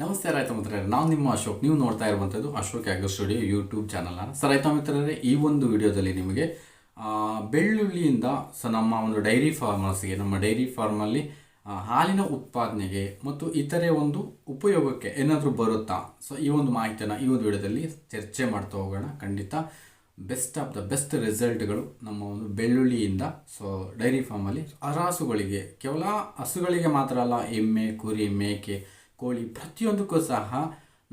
ನಮಸ್ತೆ ರೈತ ಮಿತ್ರರೇ ನಾವು ನಿಮ್ಮ ಅಶೋಕ್. ನೀವು ನೋಡ್ತಾ ಇರುವಂಥದ್ದು ಅಶೋಕ್ ಆಗ್ರೋ ಸ್ಟುಡಿಯೋ ಯೂಟ್ಯೂಬ್ ಚಾನಲ್ನ ಸರ್ ರೈತ ಮಿತ್ರರೇ, ಈ ಒಂದು ವಿಡಿಯೋದಲ್ಲಿ ನಿಮಗೆ ಬೆಳ್ಳುಳ್ಳಿಯಿಂದ ಸೊ ನಮ್ಮ ಒಂದು ಡೈರಿ ಫಾರ್ಮರ್ಸ್ಗೆ ನಮ್ಮ ಡೈರಿ ಫಾರ್ಮಲ್ಲಿ ಹಾಲಿನ ಉತ್ಪಾದನೆಗೆ ಮತ್ತು ಇತರೆ ಒಂದು ಉಪಯೋಗಕ್ಕೆ ಏನಾದರೂ ಬರುತ್ತಾ? ಸೊ ಈ ಒಂದು ಮಾಹಿತಿಯನ್ನು ಈ ಒಂದು ವಿಡಿಯೋದಲ್ಲಿ ಚರ್ಚೆ ಮಾಡ್ತಾ ಹೋಗೋಣ. ಖಂಡಿತ ಬೆಸ್ಟ್ ಆಫ್ ದ ಬೆಸ್ಟ್ ರಿಸಲ್ಟ್ಗಳು ನಮ್ಮ ಒಂದು ಬೆಳ್ಳುಳ್ಳಿಯಿಂದ ಸೊ ಡೈರಿ ಫಾರ್ಮಲ್ಲಿ ಹರಾಸುಗಳಿಗೆ, ಕೇವಲ ಹಸುಗಳಿಗೆ ಮಾತ್ರ ಅಲ್ಲ, ಎಮ್ಮೆ, ಕುರಿ, ಮೇಕೆ ಕೋಳಿ ಪ್ರತಿಯೊಂದಕ್ಕೂ ಸಹ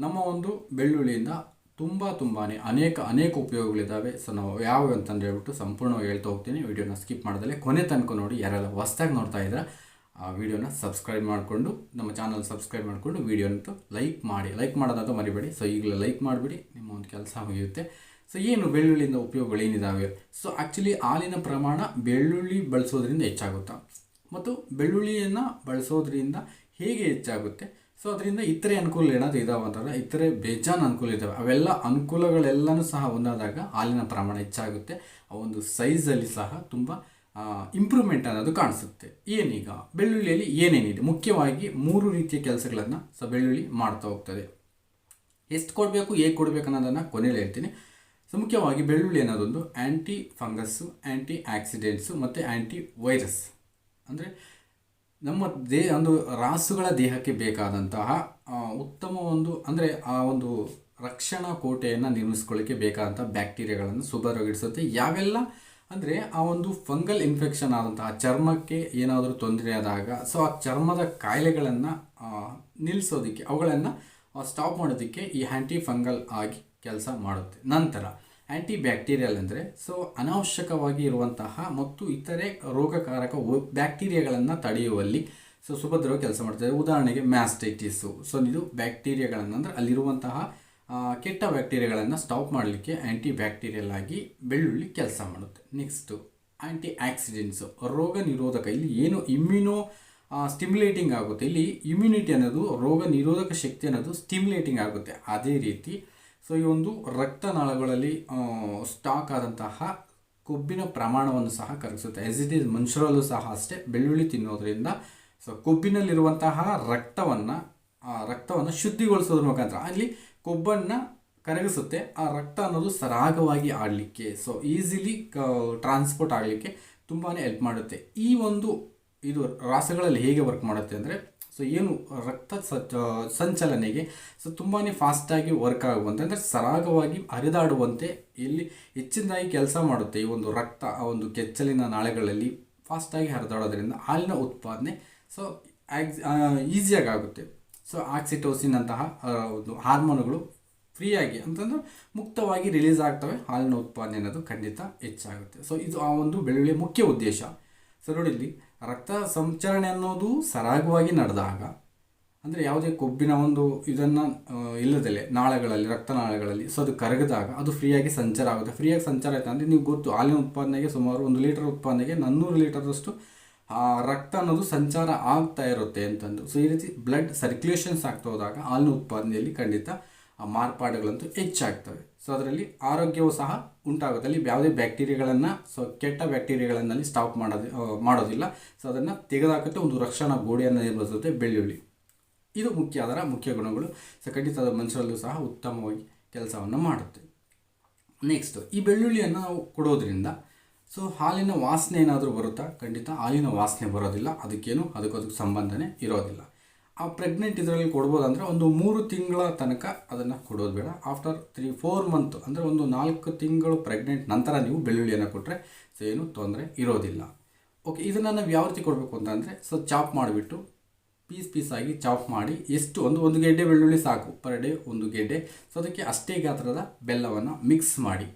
ನಮ್ಮ ಒಂದು ಬೆಳ್ಳುಳ್ಳಿಯಿಂದ ತುಂಬ ತುಂಬಾ ಅನೇಕ ಅನೇಕ ಉಪಯೋಗಗಳಿದ್ದಾವೆ. ಸೊ ನಾವು ಯಾವ ಅಂತಂದು ಹೇಳ್ಬಿಟ್ಟು ಸಂಪೂರ್ಣವಾಗಿ ಹೇಳ್ತಾ ಹೋಗ್ತೀನಿ. ವಿಡಿಯೋನ ಸ್ಕಿಪ್ ಮಾಡದಲ್ಲೇ ಕೊನೆ ತನಕ ನೋಡಿ, ಯಾರೆಲ್ಲ ಹೊಸ್ದಾಗಿ ನೋಡ್ತಾ ಇದ್ದಾರೆ ಆ ವಿಡಿಯೋನ ಸಬ್ಸ್ಕ್ರೈಬ್ ಮಾಡಿಕೊಂಡು, ನಮ್ಮ ಚಾನಲ್ ಸಬ್ಸ್ಕ್ರೈಬ್ ಮಾಡಿಕೊಂಡು ವಿಡಿಯೋನಂತೂ ಲೈಕ್ ಮಾಡಿ. ಲೈಕ್ ಮಾಡೋದಂತ ಮರಿಬೇಡಿ. ಸೊ ಈಗಲೇ ಲೈಕ್ ಮಾಡಿಬಿಡಿ. ನಿಮ್ಮ ಒಂದು ಕೆಲಸ ಮುಗಿಯುತ್ತೆ. ಸೊ ಏನು ಬೆಳ್ಳುಳ್ಳಿಯಿಂದ ಉಪಯೋಗಗಳು ಏನಿದಾವೆ ಸೊ ಆ್ಯಕ್ಚುಲಿ ಹಾಲಿನ ಪ್ರಮಾಣ ಬೆಳ್ಳುಳ್ಳಿ ಬಳಸೋದ್ರಿಂದ ಹೆಚ್ಚಾಗುತ್ತಾ? ಮತ್ತು ಬೆಳ್ಳುಳ್ಳಿಯನ್ನು ಬಳಸೋದ್ರಿಂದ ಹೇಗೆ ಹೆಚ್ಚಾಗುತ್ತೆ? ಸೊ ಅದರಿಂದ ಇತರೆ ಅನುಕೂಲ ಏನಾದರೂ ಇದಾವೆ ಅಂತಂದ್ರೆ, ಇತರೆ ಬೇಜಾನ್ ಅನುಕೂಲ ಇದ್ದಾವೆ ಅವೆಲ್ಲ ಅನುಕೂಲಗಳೆಲ್ಲನೂ ಸಹ ಒಂದಾದಾಗ ಹಾಲಿನ ಪ್ರಮಾಣ ಹೆಚ್ಚಾಗುತ್ತೆ. ಆ ಒಂದು ಸೈಜಲ್ಲಿ ಸಹ ತುಂಬ ಇಂಪ್ರೂವ್ಮೆಂಟ್ ಅನ್ನೋದು ಕಾಣಿಸುತ್ತೆ. ಏನೀಗ? ಬೆಳ್ಳುಳ್ಳಿಯಲ್ಲಿ ಏನೇನಿದೆ ಮುಖ್ಯವಾಗಿ ಮೂರು ರೀತಿಯ ಕೆಲಸಗಳನ್ನು ಸ ಬೆಳ್ಳುಳ್ಳಿ ಮಾಡ್ತಾ ಹೋಗ್ತದೆ. ಎಷ್ಟು ಕೊಡಬೇಕು, ಹೇಗೆ ಕೊಡಬೇಕು ಅನ್ನೋದನ್ನು ಕೊನೆಯಲ್ಲಿ ಹೇಳ್ತೀನಿ. ಸೊ ಮುಖ್ಯವಾಗಿ ಬೆಳ್ಳುಳ್ಳಿ ಅನ್ನೋದೊಂದು ಆ್ಯಂಟಿ ಫಂಗಸ್ಸು ಆ್ಯಂಟಿ ಆಕ್ಸಿಡೆಂಟ್ಸು ಮತ್ತು ಆ್ಯಂಟಿ ವೈರಸ್ ಅಂದರೆ ನಮ್ಮ ದೇ, ಒಂದು ರಾಸುಗಳ ದೇಹಕ್ಕೆ ಬೇಕಾದಂತಹ ಉತ್ತಮ ಒಂದು, ಅಂದರೆ ಆ ಒಂದು ರಕ್ಷಣಾ ಕೋಟೆಯನ್ನು ನಿರ್ಮಿಸ್ಕೊಳ್ಳಿಕ್ಕೆ ಬೇಕಾದಂಥ ಬ್ಯಾಕ್ಟೀರಿಯಾಗಳನ್ನು ಸುಭದ್ರವಾಗಿಡಿಸುತ್ತೆ ಯಾವೆಲ್ಲ, ಅಂದರೆ ಆ ಒಂದು ಫಂಗಲ್ ಇನ್ಫೆಕ್ಷನ್ ಆದಂತಹ ಚರ್ಮಕ್ಕೆ ಏನಾದರೂ ತೊಂದರೆ ಆದಾಗ, ಸೊ ಆ ಚರ್ಮದ ಕಾಯಿಲೆಗಳನ್ನು ನಿಲ್ಲಿಸೋದಕ್ಕೆ ಅವುಗಳನ್ನು ಸ್ಟಾಪ್ ಮಾಡೋದಕ್ಕೆ ಈ ಆ್ಯಂಟಿ ಫಂಗಲ್ ಆಗಿ ಕೆಲಸ ಮಾಡುತ್ತೆ. ನಂತರ ಆ್ಯಂಟಿ ಬ್ಯಾಕ್ಟೀರಿಯಲ್ ಅಂದರೆ, ಸೊ ಅನಾವಶ್ಯಕವಾಗಿ ಇರುವಂತಹ ಮತ್ತು ಇತರೆ ರೋಗಕಾರಕ ಬ್ಯಾಕ್ಟೀರಿಯಾಗಳನ್ನು ತಡೆಯುವಲ್ಲಿ, ಸೊ ಸುಭದ್ರವಾಗಿ ಕೆಲಸ ಮಾಡ್ತದೆ. ಉದಾಹರಣೆಗೆ ಮ್ಯಾಸ್ಟೈಟಿಸು. ಸೊ ಇದು ಬ್ಯಾಕ್ಟೀರಿಯಾಗಳನ್ನು ಅಂದರೆ ಅಲ್ಲಿರುವಂತಹ ಕೆಟ್ಟ ಬ್ಯಾಕ್ಟೀರಿಯಾಗಳನ್ನು ಸ್ಟಾಪ್ ಮಾಡಲಿಕ್ಕೆ ಆ್ಯಂಟಿ ಬ್ಯಾಕ್ಟೀರಿಯಲ್ ಆಗಿ ಬೆಳ್ಳುಳ್ಳಿ ಕೆಲಸ ಮಾಡುತ್ತೆ. ನೆಕ್ಸ್ಟು ಆ್ಯಂಟಿ ಆಕ್ಸಿಡೆಂಟ್ಸು ರೋಗ ನಿರೋಧಕ. ಇಲ್ಲಿ ಏನು ಇಮ್ಯುನೋ ಸ್ಟಿಮ್ಯುಲೇಟಿಂಗ್ ಆಗುತ್ತೆ. ಇಲ್ಲಿ ಇಮ್ಯುನಿಟಿ ಅನ್ನೋದು ರೋಗ ನಿರೋಧಕ ಶಕ್ತಿ ಅನ್ನೋದು ಸ್ಟಿಮ್ಯುಲೇಟಿಂಗ್ ಆಗುತ್ತೆ. ಅದೇ ರೀತಿ ಸೊ ಈ ಒಂದು ರಕ್ತನಾಳಗಳಲ್ಲಿ ಸ್ಟಾಕ್ ಆದಂತಹ ಕೊಬ್ಬಿನ ಪ್ರಮಾಣವನ್ನು ಸಹ ಕರಗಿಸುತ್ತೆ. ಎಸ್ ಇಟ್ ಈಸ್ ಮನುಷ್ಯರಲ್ಲೂ ಸಹ ಅಷ್ಟೇ, ಬೆಳ್ಳುಳ್ಳಿ ತಿನ್ನೋದ್ರಿಂದ. ಸೊ ಕೊಬ್ಬಿನಲ್ಲಿರುವಂತಹ ರಕ್ತವನ್ನು ರಕ್ತವನ್ನು ಶುದ್ಧಿಗೊಳಿಸೋದ್ರ ಮುಖಾಂತರ, ಅಲ್ಲಿ ಕೊಬ್ಬನ್ನು ಕರಗಿಸುತ್ತೆ. ಆ ರಕ್ತ ಅನ್ನೋದು ಸರಾಗವಾಗಿ ಆಡಲಿಕ್ಕೆ ಸೊ ಈಸಿಲಿ ಟ್ರಾನ್ಸ್ಪೋರ್ಟ್ ಆಗಲಿಕ್ಕೆ ತುಂಬಾ ಹೆಲ್ಪ್ ಮಾಡುತ್ತೆ. ಈ ಒಂದು ಇದು ರಾಸಗಳಲ್ಲಿ ಹೇಗೆ ವರ್ಕ್ ಮಾಡುತ್ತೆ ಅಂದರೆ ಸೊ ಏನು ರಕ್ತ ಸಚ ಸಂಚಲನೆಗೆ ಸೊ ತುಂಬಾ ಫಾಸ್ಟಾಗಿ ವರ್ಕ್ ಆಗುವಂತೆ, ಅಂದರೆ ಸರಾಗವಾಗಿ ಹರಿದಾಡುವಂತೆ ಇಲ್ಲಿ ಹೆಚ್ಚಿನದಾಗಿ ಕೆಲಸ ಮಾಡುತ್ತೆ ಈ ಒಂದು ರಕ್ತ, ಆ ಒಂದು ಕೆಚ್ಚಲಿನ ನಾಳೆಗಳಲ್ಲಿ ಫಾಸ್ಟಾಗಿ ಹರಿದಾಡೋದ್ರಿಂದ ಹಾಲಿನ ಉತ್ಪಾದನೆ ಸೊ ಆಕ್ಸ್ ಈಸಿಯಾಗಿ ಆಗುತ್ತೆ. ಸೊ ಆಕ್ಸಿಟೋಸಿನ್ ಅಂತಹ ಒಂದು ಹಾರ್ಮೋನುಗಳು ಫ್ರೀಯಾಗಿ ಅಂತಂದ್ರೆ ಮುಕ್ತವಾಗಿ ರಿಲೀಸ್ ಆಗ್ತವೆ, ಹಾಲಿನ ಉತ್ಪಾದನೆ ಅನ್ನೋದು ಖಂಡಿತ ಹೆಚ್ಚಾಗುತ್ತೆ. ಸೊ ಇದು ಆ ಒಂದು ಬೆಳ್ಳುಳ್ಳಿಯ ಮುಖ್ಯ ಉದ್ದೇಶ. ಸೊ ನೋಡಿ ಇಲ್ಲಿ ರಕ್ತ ಸಂಚರಣೆ ಅನ್ನೋದು ಸರಾಗವಾಗಿ ನಡೆದಾಗ, ಅಂದರೆ ಯಾವುದೇ ಕೊಬ್ಬಿನ ಒಂದು ಇದನ್ನು ಇಲ್ಲದಲೆ ನಾಳಗಳಲ್ಲಿ ರಕ್ತನಾಳಗಳಲ್ಲಿ ಸೊ ಅದು ಕರಗಿದಾಗ ಅದು ಫ್ರೀಯಾಗಿ ಸಂಚಾರ ಆಗುತ್ತೆ. ಫ್ರೀಯಾಗಿ ಸಂಚಾರ ಆಯಿತು ಅಂದರೆ ನೀವು ಗೊತ್ತು, ಹಾಲಿನ ಉತ್ಪಾದನೆಗೆ ಸುಮಾರು ಒಂದು ಲೀಟರ್ ಉತ್ಪಾದನೆಗೆ ನಾನ್ನೂರು ಲೀಟರ್ದಷ್ಟು ರಕ್ತ ಅನ್ನೋದು ಸಂಚಾರ ಆಗ್ತಾ ಇರುತ್ತೆ ಅಂತಂದು ಸೊ ಈ ರೀತಿ ಬ್ಲಡ್ ಸರ್ಕ್ಯುಲೇಷನ್ಸ್ ಆಗ್ತಾ ಹೋದಾಗ ಹಾಲಿನ ಉತ್ಪಾದನೆಯಲ್ಲಿ ಖಂಡಿತ ಮಾರ್ಪಾಡುಗಳಂತೂ ಹೆಚ್ಚಾಗ್ತವೆ. ಸೊ ಅದರಲ್ಲಿ ಆರೋಗ್ಯವು ಸಹ ಉಂಟಾಗುತ್ತೆ. ಅಲ್ಲಿ ಯಾವುದೇ ಬ್ಯಾಕ್ಟೀರಿಯಾಗಳನ್ನು, ಸೊ, ಕೆಟ್ಟ ಬ್ಯಾಕ್ಟೀರಿಯಾಗಳನ್ನಲ್ಲಿ ಸ್ಟಾಪ್ ಮಾಡೋದು ಮಾಡೋದಿಲ್ಲ. ಸೊ ಅದನ್ನು ತೆಗೆದಾಕುತ್ತೆ, ಒಂದು ರಕ್ಷಣಾ ಗೋಡೆಯನ್ನು ನಿರ್ಮಿಸುತ್ತೆ ಬೆಳ್ಳುಳ್ಳಿ. ಇದು ಮುಖ್ಯ, ಅದರ ಮುಖ್ಯ ಗುಣಗಳು. ಸೊ ಖಂಡಿತ ಮನುಷ್ಯರಲ್ಲೂ ಸಹ ಉತ್ತಮವಾಗಿ ಕೆಲಸವನ್ನು ಮಾಡುತ್ತೆ. ನೆಕ್ಸ್ಟ್ ಈ ಬೆಳ್ಳುಳ್ಳಿಯನ್ನು ನಾವು ಕೊಡೋದ್ರಿಂದ, ಸೊ, ಹಾಲಿನ ವಾಸನೆ ಏನಾದರೂ ಬರುತ್ತಾ? ಖಂಡಿತ ಹಾಲಿನ ವಾಸನೆ ಬರೋದಿಲ್ಲ. ಅದಕ್ಕೇನು, ಅದಕ್ಕೂ ಅದಕ್ಕೆ ಸಂಬಂಧನೇ ಇರೋದಿಲ್ಲ. ಆ ಪ್ರೆಗ್ನೆಂಟ್ ಇದರಲ್ಲಿ ಕೊಡ್ಬೋದಂದರೆ ಒಂದು ಮೂರು ತಿಂಗಳ ತನಕ ಅದನ್ನು ಕೊಡೋದು ಬೇಡ. ಆಫ್ಟರ್ ತ್ರೀ ಫೋರ್ ಮಂತ್ ಅಂದರೆ ಒಂದು ನಾಲ್ಕು ತಿಂಗಳು ಪ್ರೆಗ್ನೆಂಟ್ ನಂತರ ನೀವು ಬೆಳ್ಳುಳ್ಳಿಯನ್ನು ಕೊಟ್ಟರೆ ಸೊ ಏನು ತೊಂದರೆ ಇರೋದಿಲ್ಲ. ಓಕೆ ಇದನ್ನು ನಾವು ಯಾವ ರೀತಿ ಕೊಡಬೇಕು ಅಂತಂದರೆ ಸೊ ಚಾಪ್ ಮಾಡಿಬಿಟ್ಟು ಪೀಸ್ ಪೀಸಾಗಿ ಚಾಪ್ ಮಾಡಿ ಎಷ್ಟು ಒಂದು ಒಂದು ಗೆಡ್ಡೆ ಬೆಳ್ಳುಳ್ಳಿ ಸಾಕು ಪರ್ ಡೇ ಒಂದು ಗೆಡ್ಡೆ. ಸೊ ಅದಕ್ಕೆ ಅಷ್ಟೇ ಗಾತ್ರದ ಬೆಲ್ಲವನ್ನು ಮಿಕ್ಸ್ ಮಾಡಿ.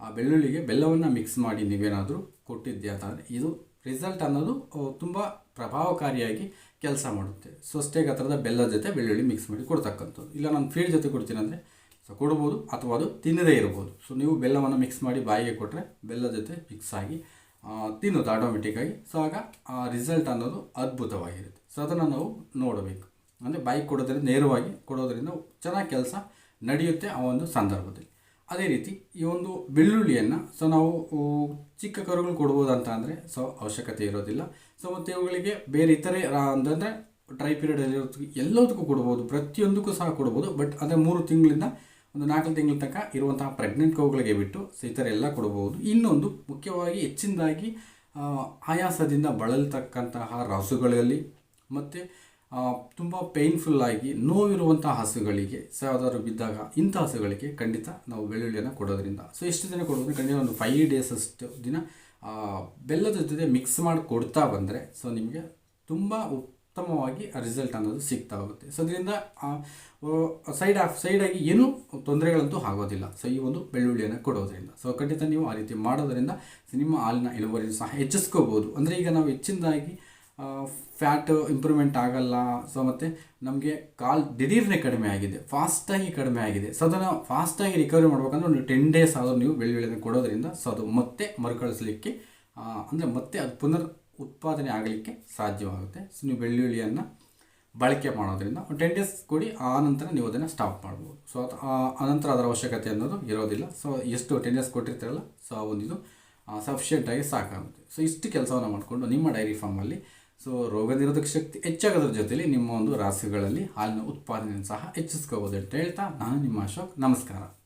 ಆ ಬೆಳ್ಳುಳ್ಳಿಗೆ ಬೆಲ್ಲವನ್ನು ಮಿಕ್ಸ್ ಮಾಡಿ ನೀವೇನಾದರೂ ಕೊಟ್ಟಿದ್ದೆ ಅಂತಂದರೆ ಇದು ರಿಸಲ್ಟ್ ಅನ್ನೋದು ತುಂಬ ಪ್ರಭಾವಕಾರಿಯಾಗಿ ಕೆಲಸ ಮಾಡುತ್ತೆ. ಸೊ ಆ ಥರದ ಬೆಲ್ಲದ ಜೊತೆ ಬೆಳ್ಳುಳ್ಳಿ ಮಿಕ್ಸ್ ಮಾಡಿ ಕೊಡ್ತಕ್ಕಂಥದ್ದು. ಇಲ್ಲ ನಾನು ಫೀಡ್ ಜೊತೆ ಕೊಡ್ತೀನಿ ಅಂದರೆ, ಸೊ ಕೊಡ್ಬೋದು ಅಥವಾ ಅದು ತಿನ್ನದೇ ಇರ್ಬೋದು. ಸೊ ನೀವು ಬೆಲ್ಲವನ್ನು ಮಿಕ್ಸ್ ಮಾಡಿ ಬಾಯಿಗೆ ಕೊಟ್ಟರೆ ಬೆಲ್ಲದ ಜೊತೆ ಮಿಕ್ಸ್ ಆಗಿ ತಿನ್ನೋದು ಆಟೋಮೆಟಿಕ್ಕಾಗಿ ಸೊ ಆಗ ಆ ರಿಸಲ್ಟ್ ಅನ್ನೋದು ಅದ್ಭುತವಾಗಿರುತ್ತೆ. ಸೊ ಅದನ್ನು ನಾವು ನೋಡಬೇಕು. ಅಂದರೆ ಬಾಯಿಗೆ ಕೊಡೋದ್ರಿಂದ ನೇರವಾಗಿ ಕೊಡೋದ್ರಿಂದ ಚೆನ್ನಾಗಿ ಕೆಲಸ ನಡೆಯುತ್ತೆ ಆ ಒಂದು ಸಂದರ್ಭದಲ್ಲಿ. ಅದೇ ರೀತಿ ಈ ಒಂದು ಬೆಳ್ಳುಳ್ಳಿಯನ್ನು ಸೊ ನಾವು ಚಿಕ್ಕ ಕರುಗಳು ಕೊಡ್ಬೋದು ಅಂತ ಅಂದರೆ, ಸೊ ಅವಶ್ಯಕತೆ ಇರೋದಿಲ್ಲ. ಸೊ ಮತ್ತು ಇವುಗಳಿಗೆ ಬೇರೆ ಇತರೆ ಅಂತಂದರೆ ಡ್ರೈ ಪೀರಿಯಡ್ ಇರೋದಕ್ಕೆ ಎಲ್ಲದಕ್ಕೂ ಕೊಡ್ಬೋದು, ಪ್ರತಿಯೊಂದಕ್ಕೂ ಸಹ ಕೊಡ್ಬೋದು ಬಟ್ ಅದೇ ಮೂರು ತಿಂಗಳಿಂದ ಒಂದು ನಾಲ್ಕು ತಿಂಗಳ ತನಕ ಇರುವಂತಹ ಪ್ರೆಗ್ನೆಂಟ್ ಕೌಗಳಿಗೆ ಬಿಟ್ಟು ಸೊ ಈ ಥರ ಎಲ್ಲ ಕೊಡಬಹುದು ಇನ್ನೊಂದು ಮುಖ್ಯವಾಗಿ ಹೆಚ್ಚಿನದಾಗಿ ಆಯಾಸದಿಂದ ಬಳಲ್ತಕ್ಕಂತಹ ರಾಸುಗಳಲ್ಲಿ ಮತ್ತು ತುಂಬ ಪೇಯ್ನ್ಫುಲ್ಲಾಗಿ ನೋವಿರುವಂಥ ಹಸುಗಳಿಗೆ ಸೊ ಯಾವ್ದಾದ್ರು ಬಿದ್ದಾಗ ಇಂಥ ಹಸುಗಳಿಗೆ ಖಂಡಿತ ನಾವು ಬೆಳ್ಳುಳ್ಳಿಯನ್ನು ಕೊಡೋದ್ರಿಂದ. ಸೊ ಎಷ್ಟು ದಿನ ಕೊಡೋದ್ರೆ ಖಂಡಿತ ಒಂದು ಫೈವ್ ಡೇಸ್ ಅಷ್ಟು ದಿನ ಬೆಲ್ಲದ ಜೊತೆ ಮಿಕ್ಸ್ ಮಾಡಿ ಕೊಡ್ತಾ ಬಂದರೆ ಸೊ ನಿಮಗೆ ತುಂಬ ಉತ್ತಮವಾಗಿ ರಿಸಲ್ಟ್ ಅನ್ನೋದು ಸಿಗ್ತಾ ಹೋಗುತ್ತೆ. ಸೊ ಅದರಿಂದ ಸೈಡ್ ಆಫ್ ಸೈಡಾಗಿ ಏನೂ ತೊಂದರೆಗಳಂತೂ ಆಗೋದಿಲ್ಲ. ಸೊ ಈ ಒಂದು ಬೆಳ್ಳುಳ್ಳಿಯನ್ನು ಕೊಡೋದ್ರಿಂದ. ಸೊ ಖಂಡಿತ ನೀವು ಆ ರೀತಿ ಮಾಡೋದರಿಂದ ನಿಮ್ಮ ಹಾಲಿನ ಇಳುವರಿಯನ್ನು ಸಹ ಹೆಚ್ಚಿಸ್ಕೋಬೋದು. ಅಂದರೆ ಈಗ ನಾವು ಹೆಚ್ಚಿನದಾಗಿ ಫ್ಯಾಟ್ ಇಂಪ್ರೂವ್ಮೆಂಟ್ ಆಗಲ್ಲ. ಸೊ ಮತ್ತು ನಮಗೆ ಕಾಲ್ ದಿಢೀರ್ನೆ ಕಡಿಮೆ ಆಗಿದೆ. ಫಾಸ್ಟಾಗಿ ಕಡಿಮೆ ಆಗಿದೆ. ಸೊ ಅದನ್ನು ಫಾಸ್ಟಾಗಿ ರಿಕವರಿ ಮಾಡ್ಬೇಕಂದ್ರೆ ಒಂದು ಟೆನ್ ಡೇಸ್ ಆದರೂ ನೀವು ಬೆಳ್ಳುಳ್ಳಿಯನ್ನು ಕೊಡೋದ್ರಿಂದ ಸೊ ಅದು ಮತ್ತೆ ಮರುಕಳಿಸ್ಲಿಕ್ಕೆ ಅಂದರೆ ಮತ್ತೆ ಅದು ಪುನರ್ ಉತ್ಪಾದನೆ ಆಗಲಿಕ್ಕೆ ಸಾಧ್ಯವಾಗುತ್ತೆ. ಸೊ ನೀವು ಬೆಳ್ಳುಳ್ಳಿಯನ್ನು ಬಳಕೆ ಮಾಡೋದ್ರಿಂದ ಒಂದು ಟೆನ್ ಡೇಸ್ ಕೊಡಿ ಆ ನಂತರ ನೀವು ಅದನ್ನು ಸ್ಟಾಪ್ ಮಾಡ್ಬೋದು. ಸೊ ಅದು ಆನಂತರ ಅದರ ಅವಶ್ಯಕತೆ ಅನ್ನೋದು ಇರೋದಿಲ್ಲ. ಸೊ ಎಷ್ಟು ಟೆನ್ ಡೇಸ್ ಕೊಟ್ಟಿರ್ತಾರಲ್ಲ ಸೊ ಆ, ಒಂದು ಇದು ಸಫಿಷಿಯೆಂಟಾಗಿ ಸಾಕಾಗುತ್ತೆ. ಸೊ ಇಷ್ಟು ಕೆಲಸವನ್ನು ಮಾಡಿಕೊಂಡು ನಿಮ್ಮ ಡೈರಿ ಫಾರ್ಮಲ್ಲಿ ಸೊ ರೋಗ ನಿರೋಧಕ ಶಕ್ತಿ ಹೆಚ್ಚಾಗೋದ್ರ ಜೊತೆಲಿ ನಿಮ್ಮ ಒಂದು ರಾಸುಗಳಲ್ಲಿ ಹಾಲಿನ ಉತ್ಪಾದನೆಯನ್ನು ಸಹ ಹೆಚ್ಚಿಸ್ಕೋಬೋದು ಅಂತ ಹೇಳ್ತಾ ನಾನು ನಿಮ್ಮ ಅಶೋಕ್. ನಮಸ್ಕಾರ.